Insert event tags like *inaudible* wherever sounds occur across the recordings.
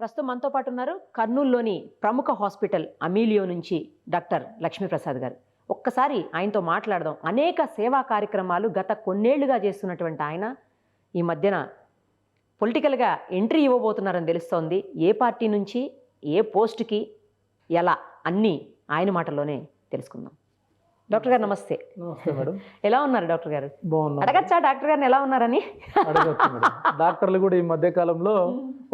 ప్రస్తుతం మనతో పాటు ఉన్నారు కర్నూలులోని ప్రముఖ హాస్పిటల్ అమీలియో నుంచి డాక్టర్ లక్ష్మీప్రసాద్ గారు. ఒక్కసారి ఆయనతో మాట్లాడదాం. అనేక సేవా కార్యక్రమాలు గత కొన్నేళ్ళుగా చేస్తున్నటువంటి ఆయన ఈ మధ్యన పొలిటికల్గా ఎంట్రీ ఇవ్వబోతున్నారని తెలుస్తోంది. ఏ పార్టీ నుంచి ఏ పోస్ట్కి ఎలా అన్నీ ఆయన మాటల్లోనే తెలుసుకుందాం. డాక్టర్ గారు నమస్తే. నమస్తే మేడం. ఎలా ఉన్నారు డాక్టర్ గారు? బాగున్నా. అడగచ్చా డాక్టర్ గారిని ఎలా ఉన్నారని? డాక్టర్లు కూడా ఈ మధ్య కాలంలో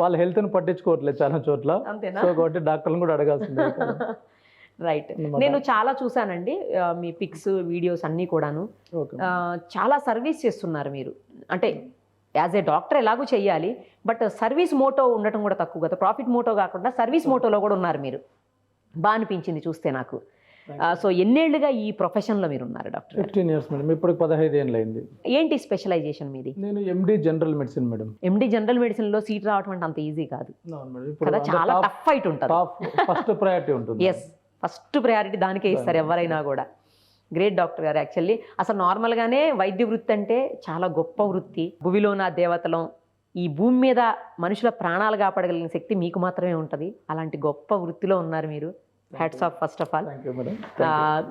వాళ్ళ హెల్త్ని పట్టించుకోవట్లేదు చాలా చోట్ల. సో కాబట్టి డాక్టర్లను కూడా అడగాల్సిందే. రైట్. నేను చాలా చూసానండి మీ పిక్స్ వీడియోస్ అన్నీ కూడాను. చాలా సర్వీస్ చేస్తున్నారు మీరు. అంటే యాజ్ ఏ డాక్టర్ ఎలాగూ చెయ్యాలి బట్ సర్వీస్ మోటో ఉండటం కూడా తక్కువ కదా. ప్రాఫిట్ మోటో కాకుండా సర్వీస్ మోటోలో కూడా ఉన్నారు మీరు. బాగా అనిపించింది చూస్తే నాకు. సో ఎన్నేళ్ళుగా ఈ ప్రొఫెషన్లో మీరు ఉన్నారు డాక్టర్ ఫిఫ్టీన్ ఇయర్స్ మేడం. ఇప్పుడు పదహైదు ఏళ్ళు అయింది ఏంటి స్పెషలైజేషన్ మీది? నేను MD general medicine madam. MD general మెడిసిన్లో సీట్ రావడం అంటే అంత ఈజీ కాదు. చాలా టఫ్ ఫైట్ ఉంటుంది ఫస్ట్ ప్రయారిటీ ఉంటుంది. ఎస్ ఫస్ట్ ప్రయారిటీ దానికే ఇస్తారు ఎవరైనా కూడా. గ్రేట్ డాక్టర్ గారు యాక్చువల్లీ అసలు నార్మల్గానే వైద్య వృత్తి అంటే చాలా గొప్ప వృత్తి. భువిలో నా దేవతలం ఈ భూమి మీద మనుషుల ప్రాణాలు కాపాడగలిగిన శక్తి మీకు మాత్రమే ఉంటుంది. అలాంటి గొప్ప వృత్తిలో ఉన్నారు మీరు. Hats off first of all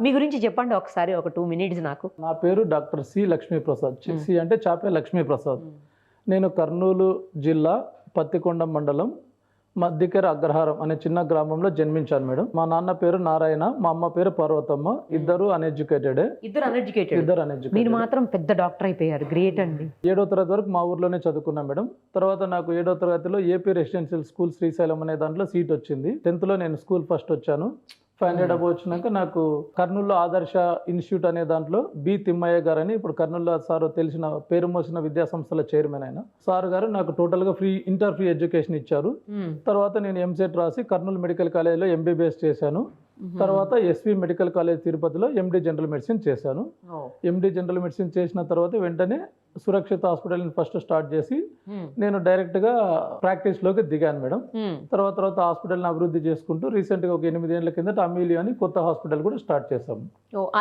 మీ గురించి చెప్పండి ఒకసారి ఒక టూ మినిట్స్ నాకు. నా పేరు doctor C Lakshmi Prasad C అంటే చాపే లక్ష్మీ ప్రసాద్ నేను కర్నూలు జిల్లా పత్తికొండ మండలం మద్దికెర అగ్రహారం అనే చిన్న గ్రామంలో జన్మించాను మేడం. మా నాన్న పేరు నారాయణ మా అమ్మ పేరు పార్వతమ్మ ఇద్దరు అన్ఎడ్యుకేటెడే ఇద్దరు అన్ఎడ్యుకేటెడ్ ఇద్దరు మీరు అన్ఎడ్యుకేటెడ్ మాత్రం పెద్ద డాక్టర్ అయిపోయారు. గ్రేట్ అండి. ఏడో తరగతి వరకు మా ఊర్లోనే చదువుకున్నా మేడం. తర్వాత నాకు ఏడో తరగతిలో ఏపీ రెసిడెన్షియల్ స్కూల్ శ్రీశైలం అనే దాంట్లో సీట్ వచ్చింది. టెన్త్లో నేను స్కూల్ ఫస్ట్ వచ్చాను. ఫైవ్ హండ్రెడ్ అబౌ వచ్చినాక నాకు కర్నూలులో ఆదర్శ ఇన్స్టిట్యూట్ అనే దాంట్లో బి తిమ్మయ్య గారు అని ఇప్పుడు కర్నూలులో సార్ తెలిసిన పేరు మోసిన విద్యా సంస్థల చైర్మన్ అయిన సార్ గారు నాకు టోటల్గా ఫ్రీ ఇంటర్ ఫ్రీ ఎడ్యుకేషన్ ఇచ్చారు. తర్వాత నేను ఎంసెట్ రాసి కర్నూలు మెడికల్ కాలేజ్లో ఎంబీబీఎస్ చేశాను. తర్వాత ఎస్వి మెడికల్ కాలేజ్ తిరుపతిలో ఎండి జనరల్ మెడిసిన్ చేశాను. ఎండి జనరల్ మెడిసిన్ చేసిన తర్వాత వెంటనే సురక్షిత హాస్పిటల్ని ఫస్ట్ స్టార్ట్ చేసి నేను డైరెక్ట్గా ప్రాక్టీస్లోకి దిగాను మేడం. తర్వాత తర్వాత హాస్పిటల్ని అభివృద్ధి చేసుకుంటూ రీసెంట్గా ఒక ఎనిమిది ఏళ్ళ కిందట అమీలియా అని కొత్త హాస్పిటల్ కూడా స్టార్ట్ చేశాము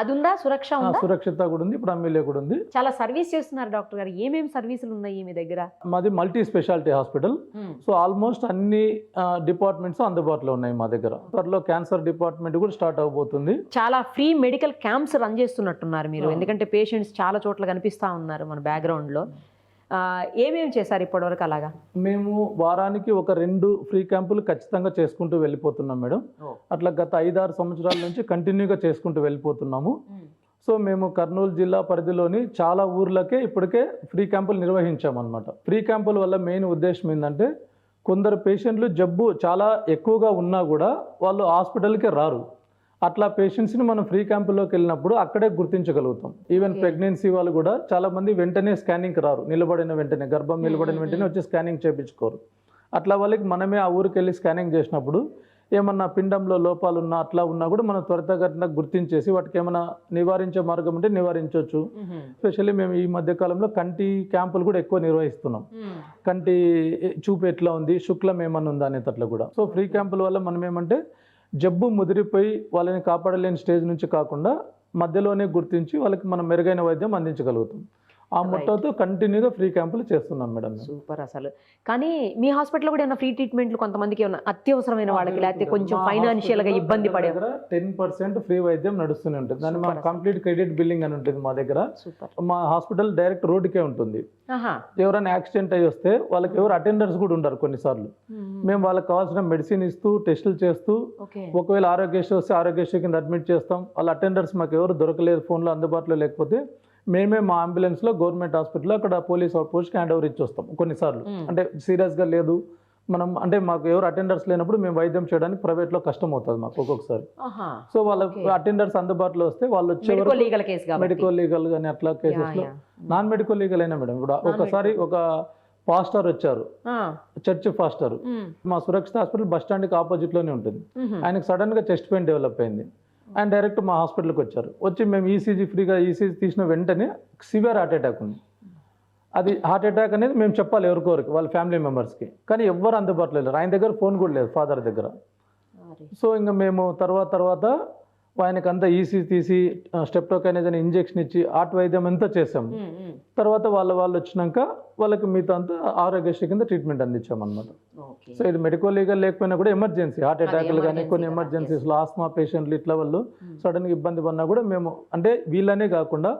అది ఉందా సురక్ష సురక్షిత కూడా ఉంది. ఇప్పుడు అమీలియా కూడా ఉంది. చాలా సర్వీస్ చేస్తున్నారు డాక్టర్ గారు. ఏమేమి సర్వీసులు ఉన్నాయి మీ దగ్గర? మాది multi specialty hospital. So almost అన్ని డిపార్ట్మెంట్స్ అందుబాటులో ఉన్నాయి మా దగ్గర. త్వరలో క్యాన్సర్ డిపార్ట్మెంట్ కూడా స్టార్ట్ అవబోతుంది. చాలా ఫ్రీ మెడికల్ క్యాంప్స్ రన్ చేస్తున్నట్టున్నారు మీరు. ఎందుకంటే పేషెంట్స్ చాలా చోట్ల కనిపిస్తా ఉన్నారు మన బ్యాక్గ్రౌండ్లో ఏమేమి చేశారు ఇప్పటివరకు అలాగా? మేము వారానికి ఒక రెండు ఫ్రీ క్యాంపులు ఖచ్చితంగా చేసుకుంటూ వెళ్ళిపోతున్నాం మేడం. అట్లా గత ఐదారు సంవత్సరాల నుంచి కంటిన్యూగా చేసుకుంటూ వెళ్ళిపోతున్నాము. సో మేము కర్నూలు జిల్లా పరిధిలోని చాలా ఊర్లకే ఇప్పటికే ఫ్రీ క్యాంపులు నిర్వహించామన్నమాట. ఫ్రీ క్యాంపుల వల్ల మెయిన్ ఉద్దేశం ఏంటంటే కొందరు పేషెంట్లు జబ్బు చాలా ఎక్కువగా ఉన్నా కూడా వాళ్ళు హాస్పిటల్కి రారు అట్లా పేషెంట్స్ని మనం ఫ్రీ క్యాంపుల్లోకి వెళ్ళినప్పుడు అక్కడే గుర్తించగలుగుతాం ఈవెన్. ప్రెగ్నెన్సీ వాళ్ళు కూడా చాలా మంది వెంటనే స్కానింగ్కి రారు నిలబడిన వెంటనే గర్భం నిలబడిన వెంటనే. వచ్చి స్కానింగ్ చేయించుకోరు అట్లా వాళ్ళకి మనమే ఆ ఊరికి వెళ్ళి స్కానింగ్ చేసినప్పుడు ఏమన్నా పిండంలో లోపాలు ఉన్నా అట్లా ఉన్నా కూడా మనం త్వరితగతిన గుర్తించేసి వాటికి ఏమైనా నివారించే మార్గం ఉంటే నివారించవచ్చు ఎస్పెషల్లీ మేము ఈ మధ్య కాలంలో కంటి క్యాంపులు కూడా ఎక్కువ నిర్వహిస్తున్నాం. కంటి చూపు ఎట్లా ఉంది శుక్లం ఏమన్నా ఉందా అనేటట్లు కూడా. సో ఫ్రీ క్యాంపుల వల్ల మనం ఏమంటే జబ్బు ముదిరిపోయి వాళ్ళని కాపాడలేని స్టేజ్ నుంచి కాకుండా మధ్యలోనే గుర్తించి వాళ్ళకి మనం మెరుగైన వైద్యం అందించగలుగుతాం. ఆ. మొట్టతో కంటిన్యూగా ఫ్రీ క్యాంపులు చేస్తున్నాం మేడం. సూపర్ అసలు. కానీ మీ హాస్పిటల్లో కూడా ఏమైనా ఫ్రీ ట్రీట్మెంట్లు కొంతమందికి ఏమైనా అత్యవసరమైన వాళ్ళకి లేకపోతే కొంచెం మా ఫైనాన్షియల్గా ఇబ్బంది పడే టెన్ పర్సెంట్ ఫ్రీ వైద్యం నడుస్తూనే ఉంటుంది. దాన్ని మనం అసలు. కంప్లీట్ క్రెడిట్ బిల్లింగ్ అని ఉంటుంది మా దగ్గర. మా హాస్పిటల్ డైరెక్ట్ రోడ్డుకే ఉంటుంది. ఎవరైనా యాక్సిడెంట్ అయ్యి వస్తే వాళ్ళకి ఎవరు అటెండర్స్ కూడా ఉండరు కొన్నిసార్లు. మేము. వాళ్ళకి కావాల్సిన మెడిసిన్ ఇస్తూ టెస్టులు చేస్తూ ఒకవేళ ఆరోగ్యశ్రీ వస్తే ఆరోగ్యశ్రీ కింద అడ్మిట్ చేస్తాం. వాళ్ళ అటెండర్స్ మాకు ఎవరు దొరకలేదు ఫోన్లో అందుబాటులో లేకపోతే మేమే మా అంబులెన్స్లో గవర్నమెంట్ హాస్పిటల్లో అక్కడ పోలీస్ అవుట్ పోస్ట్కి హ్యాండ్ ఓవర్ ఇచ్చి వస్తాం కొన్నిసార్లు. అంటే సీరియస్గా లేదు. మనం అంటే మాకు ఎవరు అటెండర్స్ లేనప్పుడు మేము వైద్యం చేయడానికి ప్రైవేట్లో కష్టం అవుతుంది మాకు ఒక్కొక్కసారి. సో వాళ్ళ. అటెండర్స్ అందుబాటులో వస్తే వాళ్ళు వచ్చే మెడికల్ లీగల్ కానీ అట్లా కేసెస్లో నాన్ మెడికల్ లీగల్ అయినా మేడం. ఇప్పుడు ఒకసారి ఒక పాస్టర్ వచ్చారు. చర్చ్ పాస్టర్ మా సురక్షిత హాస్పిటల్ బస్ స్టాండ్కి ఆపోజిట్లోనే ఉంటుంది. ఆయనకు సడన్గా చెస్ట్ పెయిన్ డెవలప్ అయింది. ఆయన డైరెక్ట్ మా హాస్పిటల్కి వచ్చారు వచ్చి మేము ఈసీజీ ఫ్రీగా ఈసీజీ తీసిన వెంటనే సివియర్ హార్ట్ అటాక్ ఉంది. అది హార్ట్ అటాక్ అనేది మేము చెప్పాలి ఎవరికొరికి వాళ్ళ ఫ్యామిలీ మెంబర్స్కి కానీ ఎవ్వరు అందుబాటులో లేరు. ఆయన దగ్గర ఫోన్ కూడా లేదు ఫాదర్ దగ్గర. సో ఇంకా మేము తర్వాత తర్వాత ఆయనకు అంతా ఈసీ తీసి స్టెప్టోకైనజ్ అనే ఇంజెక్షన్ ఇచ్చి ఆట వైద్యం అంతా చేసాము తర్వాత వాళ్ళ వాళ్ళు వచ్చినాక వాళ్ళకి మిగతా అంతా ఆరోగ్యశ్రీ కింద ట్రీట్మెంట్ అందించామన్నమాట. సో ఇది మెడికల్ లీగల్ లేకపోయినా కూడా ఎమర్జెన్సీ హార్ట్ అటాక్లు కానీ కొన్ని ఎమర్జెన్సీస్లో ఆస్మా పేషెంట్లు ఇట్లా వాళ్ళు సడన్గా ఇబ్బంది పడినా కూడా మేము అంటే వీళ్ళనే కాకుండా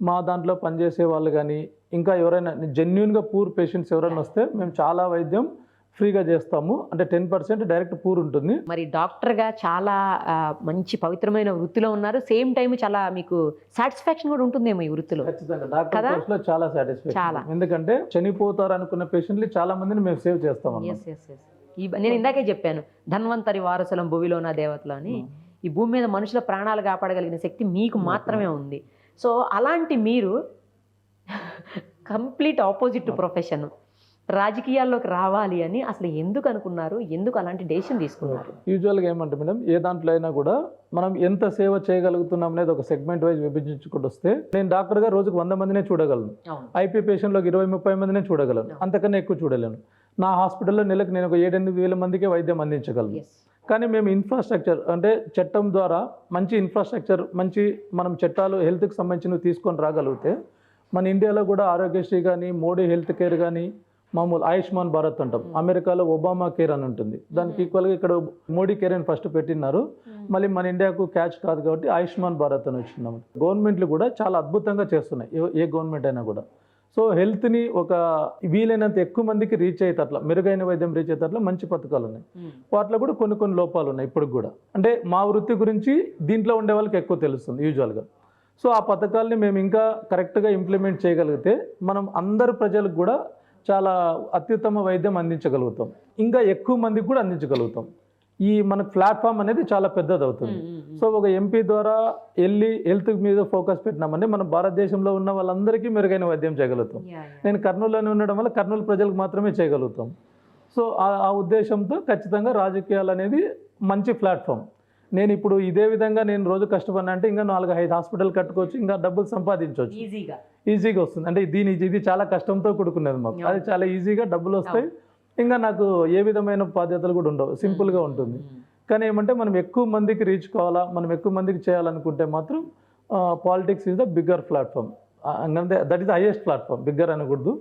మా దాంట్లో పనిచేసే వాళ్ళు కానీ ఇంకా ఎవరైనా జెన్యున్గా పూర్ పేషెంట్స్ ఎవరైనా వస్తే మేము చాలా వైద్యం ఫ్రీగా చేస్తాము. అంటే టెన్ పర్సెంట్ డైరెక్ట్ పూర్ ఉంటుంది. మరి డాక్టర్గా చాలా మంచి పవిత్రమైన వృత్తిలో ఉన్నారు. సేమ్ టైం చాలా మీకు సాటిస్ఫాక్షన్ కూడా ఉంటుందేమో ఈ వృత్తిలో. ఖచ్చితంగా. డాక్టర్ చాలా. సాటిస్ఫాక్షన్ ఎందుకంటే చనిపోతారు అనుకున్న పేషెంట్లు చాలా మందిని మేము సేవ్ చేస్తాం నేను ఇందాకే చెప్పాను. ధన్వంతరి వారసులం భూమిలో నా దేవతలు అని. ఈ భూమి మీద మనుషుల ప్రాణాలు కాపాడగలిగిన శక్తి మీకు మాత్రమే. ఉంది. సో అలాంటి మీరు *laughs* కంప్లీట్ ఆపోజిట్ ప్రొఫెషన్. రాజకీయాల్లోకి రావాలి అని అసలు ఎందుకు అనుకున్నారు? ఎందుకు అలాంటి డెసిషన్ తీసుకున్నారు? యూజువల్గా ఏమంటే మేడం ఏ దాంట్లో అయినా కూడా మనం ఎంత సేవ చేయగలుగుతున్నాం అనేది ఒక సెగ్మెంట్ వైజ్ విభజించుకుంటూ వస్తే నేను డాక్టర్గా రోజుకు వంద మందినే చూడగలను. ఐపీ పేషెంట్లోకి ఇరవై ముప్పై మందినే చూడగలను. అంతకన్నా ఎక్కువ చూడలేను. నా హాస్పిటల్లో నెలకు నేను ఒక ఏడెనిమిది వేల మందికి వైద్యం అందించగలను. కానీ మేము ఇన్ఫ్రాస్ట్రక్చర్ అంటే చట్టం ద్వారా మంచి ఇన్ఫ్రాస్ట్రక్చర్ మంచి మనం చట్టాలు హెల్త్కి సంబంధించినవి తీసుకొని రాగలిగితే మన ఇండియాలో కూడా ఆరోగ్యశ్రీ కానీ మోడీ హెల్త్ కేర్ కానీ మామూలు ఆయుష్మాన్ భారత్ అంటాం. అమెరికాలో ఒబామా కేర్ అని ఉంటుంది. దానికి ఈక్వల్గా ఇక్కడ మోడీ కేర్ అని ఫస్ట్ పెట్టినారు మళ్ళీ మన ఇండియాకు క్యాచ్ కాదు కాబట్టి ఆయుష్మాన్ భారత్ అని వచ్చింది గవర్నమెంట్లు కూడా చాలా అద్భుతంగా చేస్తున్నాయి. ఏ- ఏ గవర్నమెంట్ అయినా కూడా. సో హెల్త్ని ఒక వీలైనంత ఎక్కువ మందికి రీచ్ అయ్యేటట్ల మెరుగైన వైద్యం రీచ్ అయ్యేటట్ల మంచి పథకాలు ఉన్నాయి. వాటిలో కూడా కొన్ని కొన్ని లోపాలు ఉన్నాయి ఇప్పుడు కూడా. అంటే మా వృత్తి గురించి దీంట్లో ఉండే వాళ్ళకి ఎక్కువ తెలుస్తుంది యూజువల్గా సో ఆ పథకాల్ని మేము ఇంకా కరెక్ట్గా ఇంప్లిమెంట్ చేయగలిగితే మనం అందరు ప్రజలకు కూడా చాలా అత్యుత్తమ వైద్యం అందించగలుగుతాం. ఇంకా ఎక్కువ మందికి కూడా అందించగలుగుతాం. ఈ మన ప్లాట్ఫామ్ అనేది చాలా పెద్దది అవుతుంది సో ఒక ఎంపీ ద్వారా వెళ్ళి హెల్త్ మీద ఫోకస్ పెట్టినామంటే మన భారతదేశంలో ఉన్న వాళ్ళందరికీ మెరుగైన వైద్యం చేయగలుగుతాం. నేను కర్నూలులోనే ఉండడం వల్ల కర్నూలు ప్రజలకు మాత్రమే చేయగలుగుతాం. సో ఆ- ఆ ఉద్దేశంతో ఖచ్చితంగా రాజకీయాలు అనేది మంచి ప్లాట్ఫామ్. నేను ఇప్పుడు ఇదే విధంగా నేను రోజు కష్టపడినా అంటే ఇంకా నాలుగు ఐదు హాస్పిటల్ కట్టుకోవచ్చు ఇంకా డబ్బులు సంపాదించవచ్చు. ఈజీగా. ఈజీగా వస్తుంది. అంటే దీని ఇది చాలా కష్టంతో కూడుకునేది మాకు. అది చాలా ఈజీగా డబ్బులు వస్తాయి. ఇంకా నాకు ఏ విధమైన బాధ్యతలు కూడా ఉండవు. సింపుల్గా ఉంటుంది. కానీ ఏమంటే మనం ఎక్కువ మందికి రీచ్ కావాలా మనం ఎక్కువ మందికి చేయాలనుకుంటే మాత్రం politics is the bigger platform అంటే that is the highest platform bigger అనకూడదు.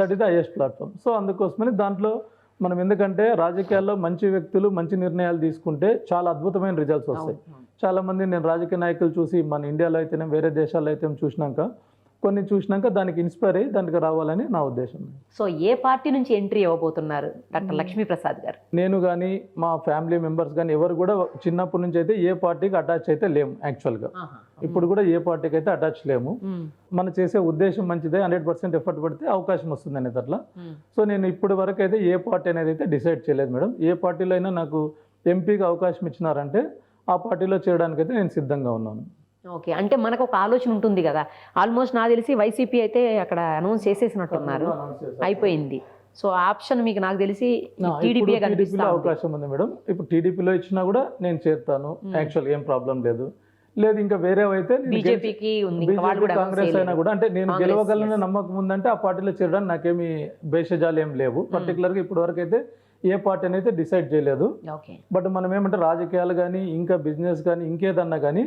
That is the highest platform so అందుకోసమని దాంట్లో మనం ఎందుకంటే రాజకీయాల్లో మంచి వ్యక్తులు మంచి నిర్ణయాలు తీసుకుంటే చాలా అద్భుతమైన రిజల్ట్స్ వస్తాయి. చాలా మంది నేను రాజకీయ నాయకులు చూసి మన ఇండియాలో అయితేనే వేరే దేశాల్లో అయితే చూసినాక కొన్ని చూసినాక దానికి ఇన్స్పైర్ అయ్యి దానికి రావాలని నా ఉద్దేశం. సో ఏ పార్టీ నుంచి ఎంట్రీ ఇవ్వబోతున్నారు డాక్టర్ లక్ష్మీ ప్రసాద్ గారు? నేను కానీ మా ఫ్యామిలీ మెంబర్స్ కానీ ఎవరు కూడా చిన్నప్పటి నుంచి అయితే ఏ పార్టీకి అటాచ్ అయితే లేము యాక్చువల్గా ఇప్పుడు కూడా ఏ పార్టీకి అయితే అటాచ్ లేము. మన చేసే ఉద్దేశం మంచిదే హండ్రెడ్ పర్సెంట్ ఎఫర్ట్ పెడితే అవకాశం వస్తుంది అనేది అట్లా సో నేను ఇప్పటి వరకు అయితే ఏ పార్టీ అనేది అయితే డిసైడ్ చేయలేదు మేడం. ఏ పార్టీలో అయినా నాకు ఎంపీకి అవకాశం ఇచ్చినారంటే ఆ పార్టీలో చేయడానికైతే నేను సిద్ధంగా ఉన్నాను. ఓకే. అంటే మనకు ఒక ఆలోచన ఉంటుంది కదా. ఆల్మోస్ట్ నాకు తెలిసి వైసీపీ అయితే అక్కడ అనౌన్స్ చేసేసినట్టున్నారు. అయిపోయింది. సో ఆప్షన్ మీకు నాకు తెలిసి టీడీపీ. అవకాశం ఉంది మేడం. ఇప్పుడు టీడీపీలో ఇచ్చినా కూడా నేను చేరుతాను. యాక్చువల్ ఏం ప్రాబ్లం లేదు. లేదు ఇంకా వేరే అయితే బీజేపీకి కాంగ్రెస్ అయినా. కూడా. అంటే నేను గెలవగలన. నమ్మకం ఉందంటే ఆ పార్టీలో చేరడానికి నాకేమి భేషజాలు ఏం లేవు. పర్టికులర్గా ఇప్పటి వరకు అయితే ఏ పార్టీ అయితే డిసైడ్ చేయలేదు. ఓకే. బట్ మనం ఏమంటే రాజకీయాలు కానీ ఇంకా బిజినెస్ కానీ ఇంకేదన్నా కానీ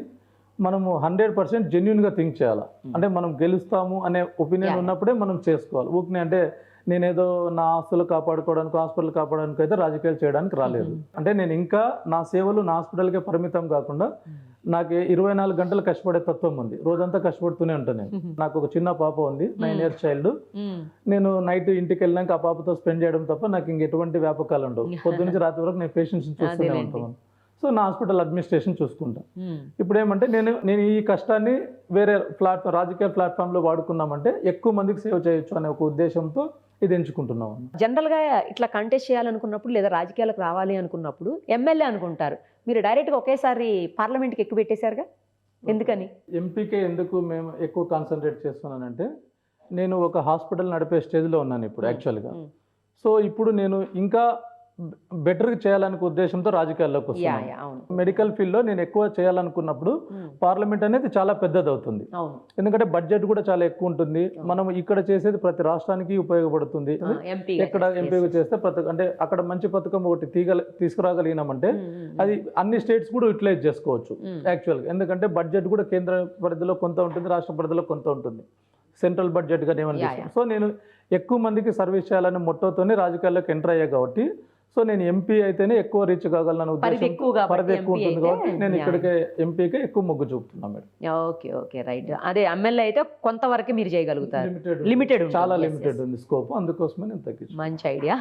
మనము హండ్రెడ్ పర్సెంట్ జెన్యున్గా థింక్ చేయాలి? అంటే మనం గెలుస్తాము అనే ఒపీనియన్. ఉన్నప్పుడే మనం చేసుకోవాలి. ఊరికనే అంటే నేనేదో నా ఆస్తులు కాపాడుకోవడానికి హాస్పిటల్ కాపాడడానికి అయితే రాజకీయాలు చేయడానికి రాలేదు. అంటే నేను ఇంకా నా సేవలు నా హాస్పిటల్కే పరిమితం కాకుండా నాకు ఇరవై నాలుగు గంటలు కష్టపడే తత్వం ఉంది. రోజంతా కష్టపడుతూనే ఉంటాను నేను. నాకు ఒక చిన్న పాప ఉంది నైన్ ఇయర్స్ చైల్డ్ నేను నైట్ ఇంటికి వెళ్ళినాక ఆ పాపతో స్పెండ్ చేయడం తప్ప నాకు ఇంక ఎటువంటి వ్యాపకాలు ఉండవు. *laughs* పొద్దు నుంచి రాత్రి వరకు నేను పేషెంట్స్ చూస్తూనే. ఉంటాను. సో నా హాస్పిటల్ అడ్మినిస్ట్రేషన్ చూసుకుంటా. ఇప్పుడు ఏమంటే నేను నేను ఈ కష్టాన్ని వేరే ప్లాట్ఫామ్ రాజకీయ ప్లాట్ఫామ్లో వాడుకున్నామంటే ఎక్కువ మందికి సేవ్ చేయొచ్చు అనే ఒక ఉద్దేశంతో ఇది ఎంచుకుంటున్నాం జనరల్గా ఇట్లా కంటెస్ట్ చేయాలనుకున్నప్పుడు లేదా రాజకీయాలకు రావాలి అనుకున్నప్పుడు ఎమ్మెల్యే అనుకుంటారు. మీరు డైరెక్ట్గా ఒకేసారి పార్లమెంట్కి ఎక్కువ పెట్టేశారుగా? ఎందుకని? ఎంపీకే ఎందుకు మేము ఎక్కువ కాన్సన్ట్రేట్ చేస్తున్నానంటే నేను ఒక హాస్పిటల్ నడిపే స్టేజ్లో ఉన్నాను ఇప్పుడు యాక్చువల్గా. సో ఇప్పుడు నేను ఇంకా బెటర్ చేయాలనే ఉద్దేశంతో రాజకీయాల్లోకి వస్తున్నాను. అవును. మెడికల్ ఫీల్డ్లో నేను ఎక్కువ చేయాలనుకున్నప్పుడు పార్లమెంట్ అనేది చాలా పెద్దది అవుతుంది ఎందుకంటే బడ్జెట్ కూడా చాలా ఎక్కువ ఉంటుంది. మనం ఇక్కడ చేసేది ప్రతి రాష్ట్రానికి ఉపయోగపడుతుంది. ఎక్కడ ఎంపీగా చేస్తే ప్రతి అంటే అక్కడ మంచి పథకం ఒకటి తీగల తీసుకురాగలిగినామంటే అది అన్ని స్టేట్స్ కూడా యూటిలైజ్ చేసుకోవచ్చు యాక్చువల్గా. ఎందుకంటే బడ్జెట్ కూడా కేంద్ర పరిధిలో కొంత ఉంటుంది రాష్ట్ర పరిధిలో కొంత ఉంటుంది. సెంట్రల్ బడ్జెట్గా ఏమని. సో నేను ఎక్కువ మందికి సర్వీస్ చేయాలనే మొట్టతోనే రాజకీయాల్లోకి ఎంటర్ అయ్యా కాబట్టి సో నేను ఎంపీ అయితేనే ఎక్కువ రీచ్ కాగలన పరిధి ఎక్కువ పరిధి ఉంటుంది కాబట్టి నేను. ఇక్కడికే ఎంపీకే ఎక్కువ మొగ్గు చూపుతున్నా మేడం. Okay okay right. అదే ఎమ్మెల్యే అయితే కొంతవరకే మీరు చేయగలుగుతారు. లిమిటెడ్ లిమిటెడ్ చాలా లిమిటెడ్ ఉంది స్కోప్ అందుకోసమే నేను తగ్గించాను మంచి ఐడియా